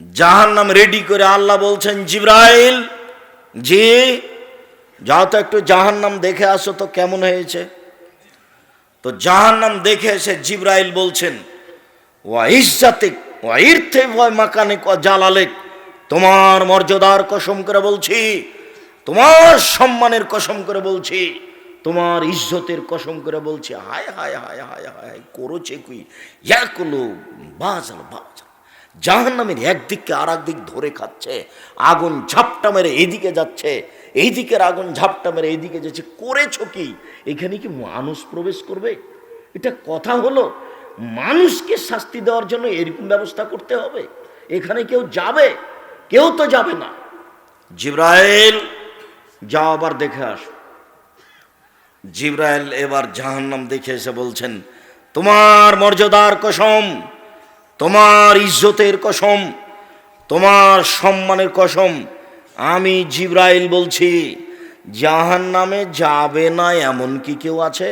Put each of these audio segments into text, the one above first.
জাহান নাম রেডি করে আল্লাহ বলছেন, জিব্রাইল, জি, যাও তো একটু জাহান নাম দেখে আসো তো কেমন হয়েছে? তো জাহান নাম দেখে এসে জিব্রাইল বলছেন, ওয়া ইজ্জাতিক, ওয়া ওয়া মাকানিক, ওয়া জালালিক, তোমার মর্যাদার কসম করে বলছি, তোমার সম্মানের কসম করে বলছি, তোমার ইজ্জতের কসম করে বলছি, হায় হায় হায় হায় হায় করেছে কুই ইয়াকুলো বাজাল বাজাল। জাহান নামের একদিককে আর দিক ধরে খাচ্ছে, আগুন ঝাপটা মেরে এইদিকে যাচ্ছে এই দিকের আগুন ঝাপটা মেরে এইদিকে যাচ্ছে, করেছ কি? এখানে কি মানুষ প্রবেশ করবে? এটা কথা হলো, মানুষকে শাস্তি দেওয়ার জন্য এরকম ব্যবস্থা করতে হবে। এখানে কেউ যাবে? কেউ তো যাবে না। জিব্রাইল, যাও আবার দেখে আস। জিব্রাইল এবার জাহান্নাম দেখে এসে বলছেন, তোমার মর্যাদার কসম তোমার ইজ্জতের কসম, তোমার সম্মানের কসম, আমি জিব্রাইল বলছি জাহান নামে যাবে না এমন কি কেউ আছে?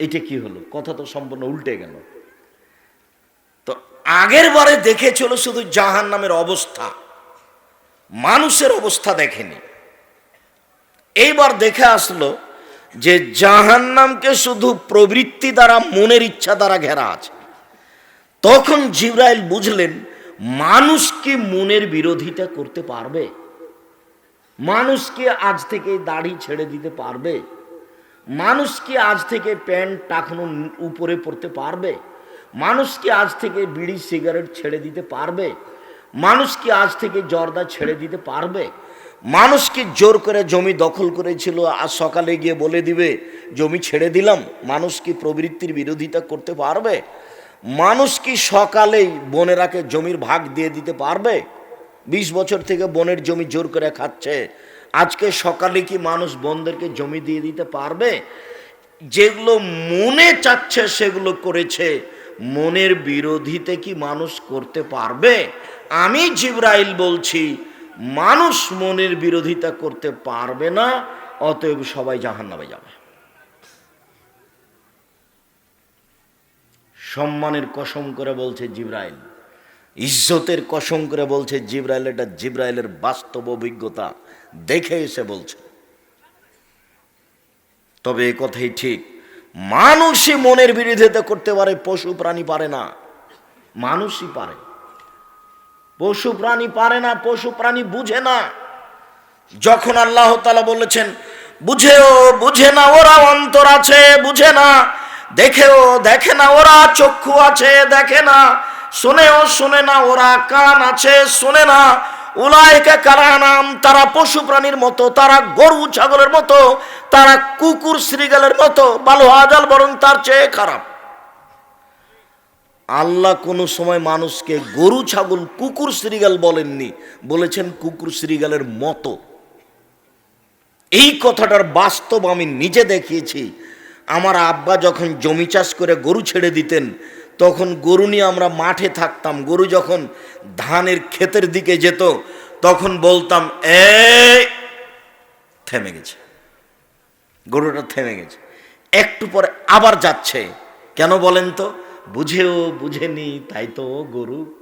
এটা কি হলো? কথা তো সম্পূর্ণ উল্টে গেল। তো আগের বারে দেখেছিল শুধু জাহান নামের অবস্থা, মানুষের অবস্থা দেখেনি। এইবার দেখে আসলো যে জাহান্নামকে শুধু প্রবৃত্তি দ্বারা, মনের ইচ্ছা দ্বারা ঘেরা আছে। তখন জিব্রাইল বুঝলেন, মানুষ কি মনের বিরোধিতা করতে পারবে? মানুষ কি আজ থেকে দাড়ি ছেড়ে দিতে পারবে? মানুষ কি আজ থেকে প্যান্ট টাকানো উপরে পড়তে পারবে? মানুষ কি আজ থেকে বিড়ি সিগারেট ছেড়ে দিতে পারবে? মানুষ কি আজ থেকে জর্দা ছেড়ে দিতে পারবে? মানুষ কি জোর করে জমি দখল করেছিল আজ সকালে গিয়ে বলে দিবে, জমি ছেড়ে দিলাম, মানুষ কি প্রবৃত্তির বিরোধিতা করতে পারবে? মানুষ কি সকালেই বোনেরাকে জমির ভাগ দিয়ে দিতে পারবে? বিশ বছর থেকে বনের জমি জোর করে খাচ্ছে, আজকে সকালে কি মানুষ বোনদেরকে জমি দিয়ে দিতে পারবে? যেগুলো মনে চাচ্ছে সেগুলো করেছে, মনের বিরোধিতে কি মানুষ করতে পারবে? আমি জিব্রাইল বলছি মানুষ মনের বিরোধিতা করতে পারবে না, অতএব সবাই জাহান নামে যাবে। সম্মানের কসম করে বলছে জিব্রাইল, ইজ্জতের কসম করে বলছে জিব্রাইল, এটা জিব্রাইলের বাস্তব অভিজ্ঞতা দেখে এসে বলছে। তবে এ কথাই ঠিক, মানুষই মনের বিরোধিতা করতে পারে, পশু প্রাণী পারে না, মানুষই পারে। পশু প্রাণী পারে না, পশু প্রাণী বুঝে না। যখন আল্লাহ তালা বলেছেন, বুঝেও বুঝে না, ওরা অন্তর আছে, বুঝে না। দেখেও দেখে না, ওরা চক্ষু আছে, দেখে না। শোনেও শোনে না, ওরা কান আছে, শোনে না। উলাইকে কারা নাম, তারা পশু প্রাণীর মতো, তারা গরু ছাগলের মতো, তারা কুকুর, শ্রীগালের মতো, বালু আজাল বরং তার চেয়ে খারাপ। আল্লাহ কোনো সময় মানুষকে গরু, ছাগল, কুকুর, শ্রীগাল বলেননি। বলেছেন কুকুর, শ্রীগালের মতো। এই কথাটার বাস্তব আমি নিজে দেখিয়েছি। আমার আব্বা যখন জমি চাষ করে গরু ছেড়ে দিতেন, তখন গরু নিয়ে আমরা মাঠে থাকতাম। গরু যখন ধানের ক্ষেতের দিকে যেত, তখন বলতাম এ থেমে গেছে। গরুটা থেমে গেছে। একটু পরে আবার যাচ্ছে। কেন বলেন তো? বুঝেও বুঝেনি, তাই তো গরু।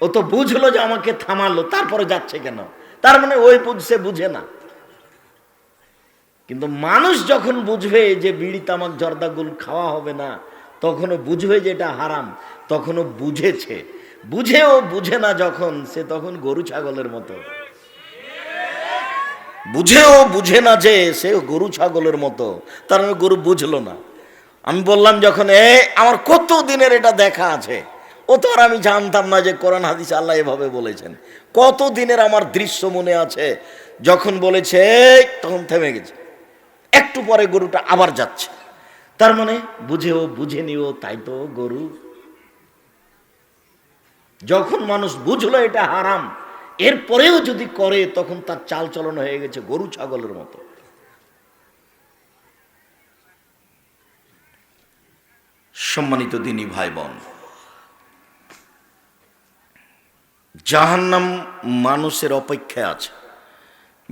ও তো বুঝলো যে আমাকে থামালো, তারপরে যাচ্ছে কেন? তার মানে ওই বুঝছে বুঝে না। কিন্তু মানুষ যখন বুঝবে যে বিড়ি, তামাক, জর্দা, গুল খাওয়া হবে না, তখনও বুঝবে যে এটা হারাম, তখনও বুঝেছে। বুঝেও বুঝে না যখন, সে তখন গরু ছাগলের মতো। বুঝেও বুঝে না যে সে গরু ছাগলের মতো। তার মানে গরু বুঝলো না। আমি বললাম যখন, এ, আমার কত দিনের এটা দেখা আছে? ও তো আর আমি জানতাম না যে কোরআন, হাদিস আল্লাহ এভাবে বলেছেন। কত দিনের আমার দৃশ্য মনে আছে? যখন বলেছে তখন থেমে গেছে। একটু পরে গরুটা আবার যাচ্ছে। তার মানে বুঝেও, বুঝে নিও, তাই তো গরু। যখন মানুষ বুঝলো এটা হারাম, এরপরেও যদি করে, তখন তার চাল চলন হয়ে গেছে গরু, ছাগলের মতো। সম্মানিত দিনী ভাই বোন জাহান্নাম মানুষের অপেক্ষায় আছে।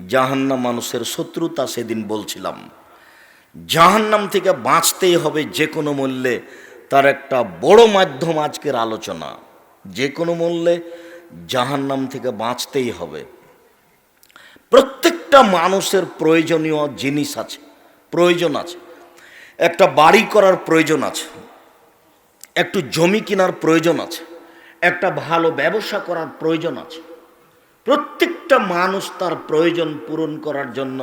জাহান্নাম মানুষের শত্রুতা সেদিন বলছিলাম। জাহান্নাম থেকে বাঁচতেই হবে যে কোনো মূল্যে তার একটা বড় মাধ্যম আজকের আলোচনা। যে কোনো মূল্যে জাহান্নাম থেকে বাঁচতেই হবে। প্রত্যেকটা মানুষের প্রয়োজনীয় জিনিস আছে, প্রয়োজন আছে। একটা বাড়ি করার প্রয়োজন আছে। একটু জমি কেনার প্রয়োজন আছে, একটা ভালো ব্যবসা করার প্রয়োজন আছে। প্রত্যেকটা মানুষ তার প্রয়োজন পূরণ করার জন্য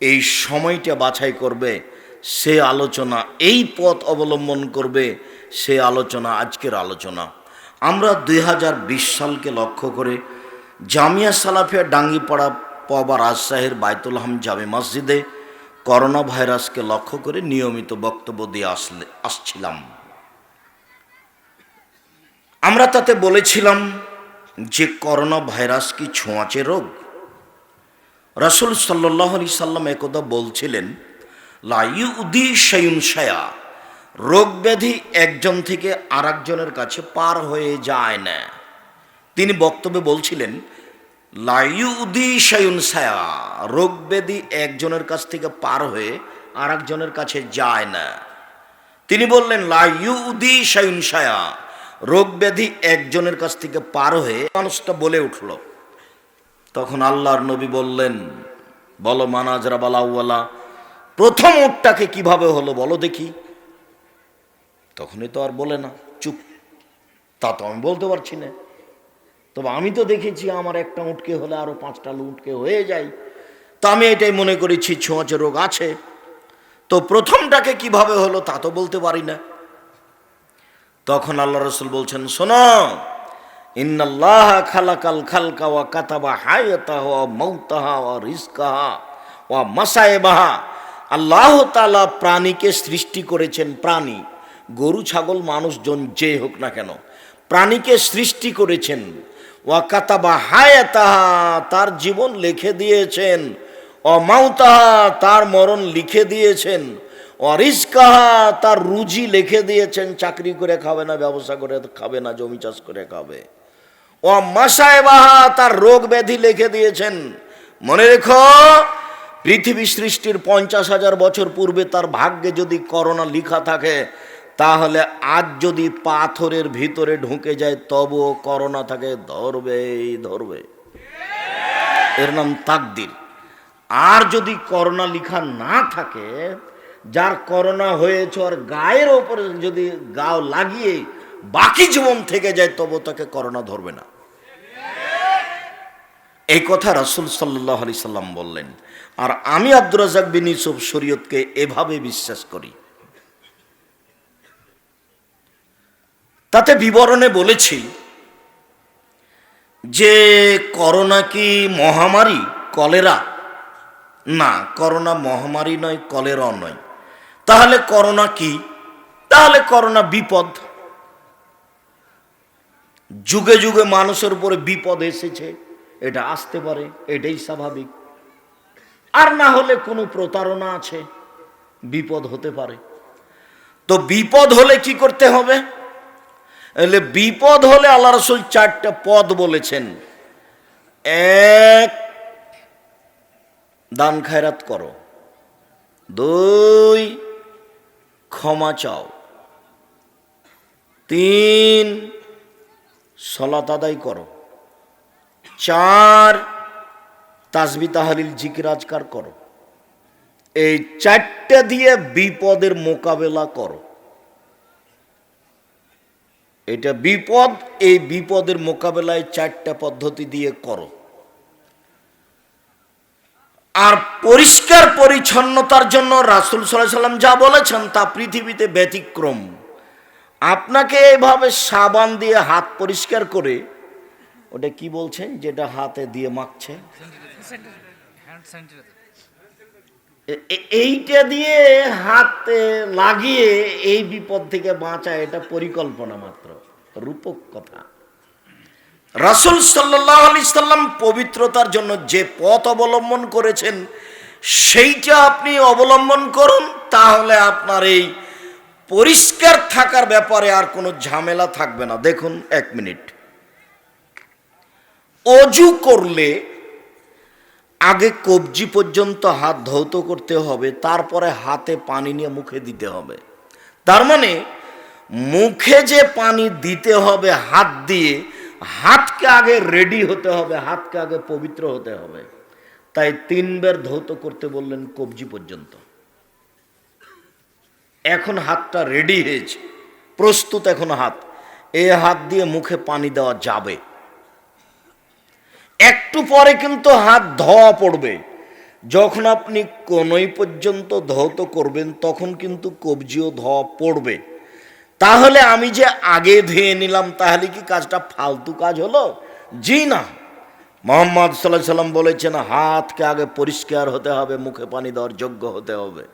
এই সময়টা বাছাই করবে, সে আলোচনা, এই পথ অবলম্বন করবে, সে আলোচনা, আজকের আলোচনা। আমরা দুই হাজার বিশ সালকে লক্ষ্য করে জামিয়া সালাফিয়া ডাঙ্গিপাড়া পবা রাজশাহীর বাইতুল হাম জামে মসজিদে করোনা ভাইরাসকে লক্ষ্য করে নিয়মিত বক্তব্য দিয়ে আসলে, আসছিলাম। আমরা তাতে বলেছিলাম যে করোনা ভাইরাস কি ছোঁয়াচে রোগ? রাসুল সাল্লাহ আলি সাল্লাম একদা বলছিলেন লাইউদি সায়া রোগ ব্যাধি একজন থেকে আরেকজনের কাছে পার হয়ে যায় না। তিনি বক্তব্যে বলছিলেন লাইউদি সায়া রোগ ব্যাধি একজনের কাছ থেকে পার হয়ে আরেকজনের কাছে যায় না। তিনি বললেন লাইউদি সায়া রোগ ব্যাধি একজনের কাছ থেকে পার হয়ে মানুষটা বলে উঠল। তখন আল্লাহর নবী বললেন, বলো মানাজরা বালাউওয়ালা প্রথম উটটাকে কীভাবে হলো বলো দেখি। তখনই তো আর বলে না, চুপ, তা তো আমি বলতে পারছি না। তবে আমি তো দেখেছি আমার একটা উটকে হলে আরও পাঁচটা উটকে হয়ে যায়। তা আমি এটাই মনে করেছি, ছোঁয়াচে রোগ আছে। তো প্রথমটাকে কীভাবে হলো তা তো বলতে পারি না। তখন আল্লাহ রসুল বলছেন, শোনো, ইন্নাল্লাহ খালাকাল খালকা ওয়া কাতাবা হায়াতাহ ওয়া মাউতাহা ওয়া রিজকাহা ওয়া মাসায়েবাহা। আল্লাহ তাআলা প্রাণীকে সৃষ্টি করেছেন প্রাণী, গরু, ছাগল, মানুষজন যে হোক না কেন, প্রাণীকে সৃষ্টি করেছেন। ওয়া কাতাবা হায়াতাহা, তার জীবন লিখে দিয়েছেন। অমাউতাহা তার মরণ লিখে দিয়েছেন। অরিস্কাহা, তার রুজি লিখে দিয়েছেন, চাকরি করে খাবে না, ব্যবসা করে খাবে না, জমি চাষ করে খাবে। ও মাসায় বাহা তার রোগ ব্যাধি লিখে দিয়েছেন। মনে রেখো, পৃথিবী সৃষ্টির পঞ্চাশ হাজার বছর পূর্বে তার ভাগ্যে যদি করোনা লিখা থাকে, তাহলে আজ যদি পাথরের ভিতরে ঢুকে যায়, তবুও করোনা থাকে ধরবেই, ধরবে। এর নাম তাকদির। আর যদি করোনা লিখা না থাকে যার করোনা হয়েছে আর গায়ের ওপরে যদি গাও লাগিয়ে বাকি জীবন থেকে যায়, তবু তাকে করোনা ধরবে না। এই কথা রাসুল সাল্লাহ আলি সাল্লাম বললেন। আর আমি আব্দুর রাজাক বিন ইউসুফ শরীয়তকে এভাবে বিশ্বাস করি। তাতে বিবরণে বলেছি যে করোনা কি মহামারী, কলেরা? না, করোনা মহামারী নয়, কলেরাও নয়। তাহলে করোনা কি? তাহলে করোনা বিপদ। যুগে যুগে মানুষের উপরে বিপদ এসেছে, এটা আসতে পারে, এটাই স্বাভাবিক। আর না হলে কোনো প্রতারণা আছে, বিপদ হতে পারে। তো বিপদ হলে কি করতে হবে? এলে বিপদ হলে আল্লাহ রসুল চারটা পদ বলেছেন। এক, দান খায়রাত করো। দুই ক্ষমা চাও। তিন, সলাত আদায় করো। চার, তাসবি তাহালিল জিকিরাজকার করো। এই চারটে দিয়ে বিপদের মোকাবেলা করো। এটা বিপদ, এই বিপদের মোকাবেলায় চারটা পদ্ধতি দিয়ে করো। আর পরিষ্কার পরিচ্ছন্নতার জন্য রাসুল সাল্লাহ সাল্লাম যা বলেছেন তা পৃথিবীতে ব্যতিক্রম। আপনাকে এভাবে সাবান দিয়ে হাত পরিষ্কার করে, ওটা কি বলছেন যেটা হাতে দিয়ে মাখছে। এইটা দিয়ে হাতে লাগিয়ে এই বিপদ থেকে বাঁচা এটা পরিকল্পনা মাত্র, রূপক কথা। রাসুল সাল্লাহ আলি সাল্লাম পবিত্রতার জন্য যে পথ অবলম্বন করেছেন, সেইটা আপনি অবলম্বন করুন, তাহলে আপনার এই পরিষ্কার থাকার ব্যাপারে আর কোনো ঝামেলা থাকবে না। দেখুন এক মিনিট। অজু করলে আগে কবজি পর্যন্ত হাত ধৌত করতে হবে, তারপরে হাতে পানি নিয়ে মুখে দিতে হবে। তার মানে মুখে যে পানি দিতে হবে, হাত দিয়ে হাতকে আগে রেডি হতে হবে, হাতকে আগে পবিত্র হতে হবে। তাই তিনবার ধৌত করতে বললেন কবজি পর্যন্ত। এখন হাতটা রেডি হয়েছে। প্রস্তুত এখন হাত। এ হাত দিয়ে মুখে পানি দেওয়া যাবে। একটু পরে কিন্তু হাত ধোয়া পড়বে। যখন আপনি কোনই পর্যন্ত ধৌত করবেন, তখন কিন্তু কবজিও ধোয়া পড়বে। তাহলে আমি যে আগে ধুয়ে নিলাম, তাহলে কি কাজটা ফালতু কাজ হলো? জি না। মোহাম্মদ সাল্লাহ সাল্লাম বলেছেন, হাতকে আগে পরিষ্কার হতে হবে, মুখে পানি দেওয়ার যোগ্য হতে হবে।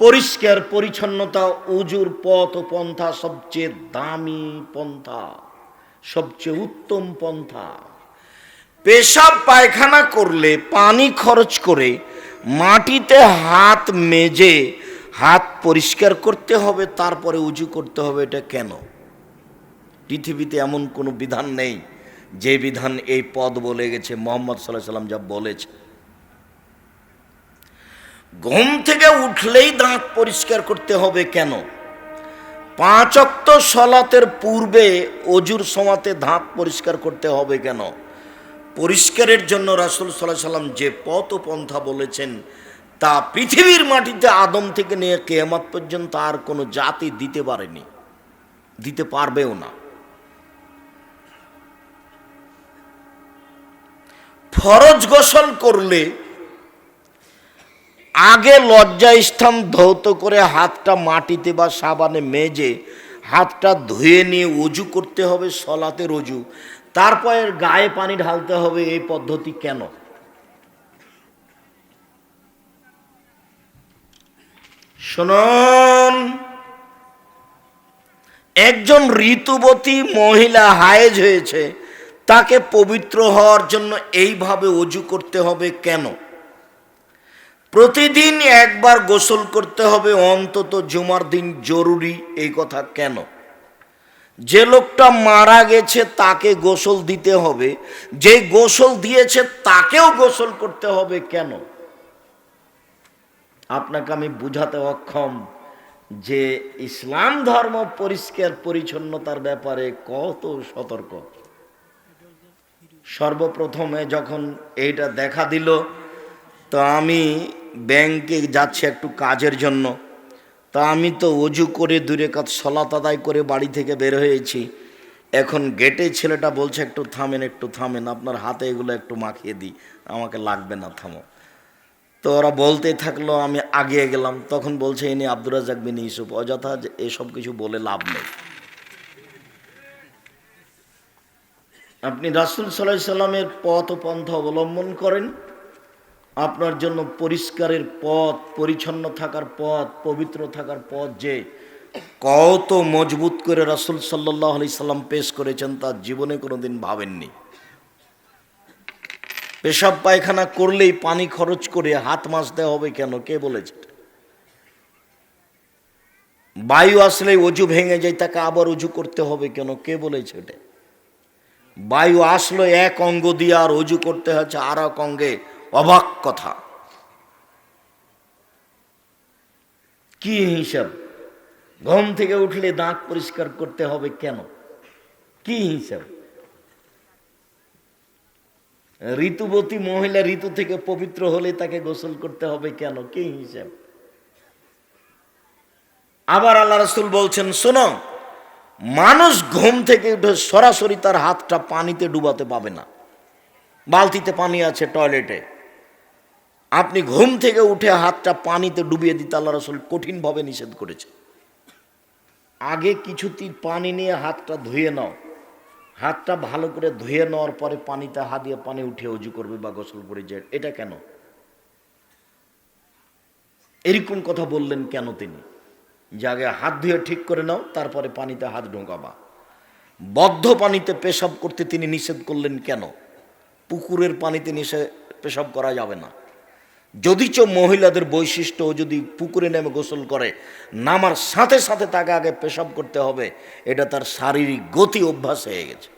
পরিষ্কার, পরিচ্ছন্নতা, উজুর পথ ও পন্থা সবচেয়ে দামি পন্থা, সবচেয়ে উত্তম পন্থা। পেশাব পায়খানা করলে পানি খরচ করে মাটিতে হাত মেজে হাত পরিষ্কার করতে হবে, তারপরে উজু করতে হবে, এটা কেন? পৃথিবীতে এমন কোনো বিধান নেই যে বিধান এই পদ বলে গেছে, মোহাম্মদ সাল্লাহ সাল্লাম যা বলেছে। ঘুম থেকে উঠলেই দাঁত পরিষ্কার করতে হবে কেন? পাঁচ অক্ত সলাতের পূর্বে অজুর সমাতে দাঁত পরিষ্কার করতে হবে কেন? পরিষ্কারের জন্য রাসুল সাল্লাহ সাল্লাম যে পথ ও পন্থা বলেছেন, তা পৃথিবীর মাটিতে আদম থেকে নিয়ে কেয়ামাত পর্যন্ত আর কোনো জাতি দিতে পারেনি, দিতে পারবেও না। ফরজ গোসল করলে আগে লজ্জা স্থান ধৌত করে হাতটা মাটিতে বা সাবানে মেজে হাতটা ধুয়ে নিয়ে উজু করতে হবে, সলাতে অজু তারপর গায়ে পানি ঢালতে হবে এই পদ্ধতি কেন? শুনুন, একজন ঋতুবতী মহিলা হায়েজ হয়েছে, তাকে পবিত্র হওয়ার জন্য এইভাবে অজু করতে হবে কেন? প্রতিদিন একবার গোসল করতে হবে, অন্তত জুমার দিন জরুরি এই কথা কেন? যে লোকটা মারা গেছে, তাকে গোসল দিতে হবে। যে গোসল দিয়েছে, তাকেও গোসল করতে হবে কেন? আপনাকে আমি বুঝাতে অক্ষম যে ইসলাম ধর্ম পরিষ্কার পরিচ্ছন্নতার ব্যাপারে কত সতর্ক। সর্বপ্রথমে যখন এইটা দেখা দিল, তো আমি ব্যাংকে যাচ্ছি একটু কাজের জন্য। তা আমি তো অজু করে দূরে কাজ সলাত আদায় করে বাড়ি থেকে বের হয়েছি। এখন গেটে ছেলেটা বলছে, একটু থামেন একটু থামেন, আপনার হাতে এগুলো একটু মাখিয়ে দিই। আমাকে লাগবে না, থামো। তো ওরা বলতে থাকল, আমি আগিয়ে গেলাম। তখন বলছে ইনি আব্দুর রাজাক বিন ইউসুফ, অযথা এসব কিছু বলে লাভ নেই। আপনি রাসুল সাল্লাহ সাল্লামের পথ ও পন্থা অবলম্বন করেন। আপনার জন্য পরিষ্কারের পথ, পরিচ্ছন্ন থাকার পথ, পবিত্র থাকার পথ যে কত মজবুত করে রাসুল সাল্লাহ সাল্লাম পেশ করেছেন তার জীবনে কোনোদিন ভাবেননি। পেশাব পায়খানা করলেই পানি খরচ করে হাত মাজতে হবে কেন? কে বলেছে? বায়ু আসলে অজু ভেঙে যায়, তাকে আবার অজু করতে হবে কেন? কে বলেছে এটা? বায়ু আসলো এক অঙ্গ দিয়ে আর অজু করতে হচ্ছে আর এক অঙ্গে। অবাক কথা। কি হিসাব? ঘুম থেকে উঠলে দাঁত পরিষ্কার করতে হবে কেন? কি হিসাব? ঋতুবতী মহিলা ঋতু থেকে পবিত্র হলে তাকে গোসল করতে হবে কেন? কি হিসাব? আবার আল্লাহ রসুল বলছেন, শোনো, মানুষ ঘুম থেকে উঠে সরাসরি তার হাতটা পানিতে ডুবাতে পাবে না। বালতিতে পানি আছে, টয়লেটে। আপনি ঘুম থেকে উঠে হাতটা পানিতে ডুবিয়ে দিতে আল্লাহ রসুল কঠিনভাবে নিষেধ করেছে। আগে কিছুটি পানি নিয়ে হাতটা ধুয়ে নাও। হাতটা ভালো করে ধুয়ে নেওয়ার পরে পানিতে হাত দিয়ে পানি উঠে উজু করবে বা গোসল করে যায়। এটা কেন? এরকম কথা বললেন কেন তিনি? যে আগে হাত ধুয়ে ঠিক করে নাও, তারপরে পানিতে হাত ঢোকাবা। বদ্ধ পানিতে পেশাব করতে তিনি নিষেধ করলেন কেন? পুকুরের পানিতে নিষেধ পেশাব করা যাবে না। যদিচ মহিলাদের বৈশিষ্ট্য যদি পুকুরে নেমে গোসল করে, নামার সাথে সাথে তাকে আগে পেশাব করতে হবে, এটা তার শারীরিক গতি অভ্যাস হয়ে গেছে।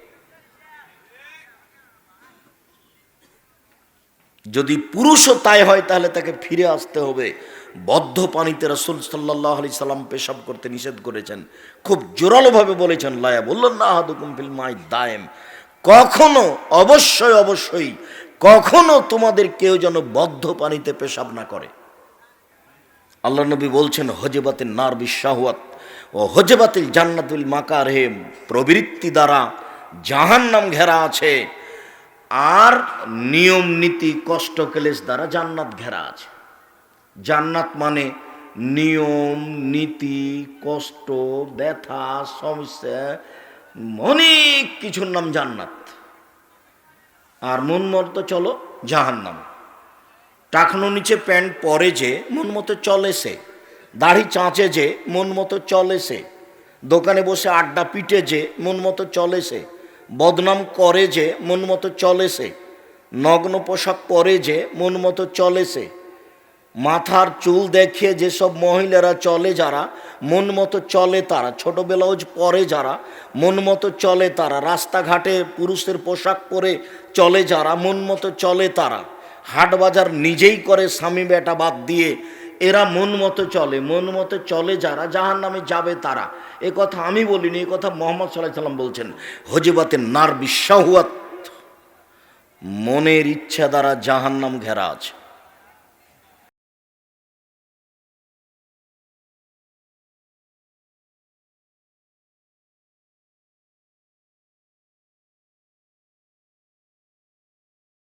যদি পুরুষও তাই হয়, তাহলে তাকে ফিরে আসতে হবে। বদ্ধ পানিতে রসুল সাল্লাহ আলি সাল্লাম পেশাব করতে নিষেধ করেছেন। খুব জোরালোভাবে বলেছেন লায়া বললেন না হাদুকুম ফিল মাই দায়েম। কখনো, অবশ্যই অবশ্যই কখনো তোমাদের কেউ যেন বদ্ধ পানিতে পেশাব না করে। আল্লাহ নবী বলছেন হজেবাতিল নার বিশ্বাহুয়াত ও হজেবাতিল জান্নাতুল মাকার হে প্রবৃত্তি দ্বারা জাহান নাম ঘেরা আছে আর নিয়ম নীতি কষ্ট ক্লেশ দ্বারা জান্নাত ঘেরা আছে। জান্নাত মানে নিয়ম নীতি কষ্ট ব্যথা সমস্যা অনেক কিছুর নাম জান্নাত। আর মন মতো চলো জাহান্নাম। টাকনো নিচে প্যান্ট পরে যে মন মতো চলে সে। দাড়ি চাঁচে যে মন মতো চলে সে। দোকানে বসে আড্ডা পিটে যে মন মতো চলে সে। বদনাম করে যে মন মতো চলে সে। নগ্ন পোশাক পরে যে মন মতো চলে সে। মাথার চুল দেখিয়ে যেসব মহিলারা চলে যারা, মন মতো চলে তারা। ছোট ব্লাউজ পরে যারা, মন মতো চলে তারা। রাস্তাঘাটে পুরুষের পোশাক পরে চলে যারা, মন মতো চলে তারা। হাট বাজার নিজেই করে স্বামী বেটা বাদ দিয়ে, এরা মন মতো চলে, মন মতো চলে যারা জাহান নামে যাবে তারা। এ কথা আমি বলিনি, এ কথা মোহাম্মদ সাল্লাহ সাল্লাম বলছেন। হজিবাতে নার বিশ্বাহুয়াত মনের ইচ্ছা দ্বারা জাহান্নাম ঘেরা আছে।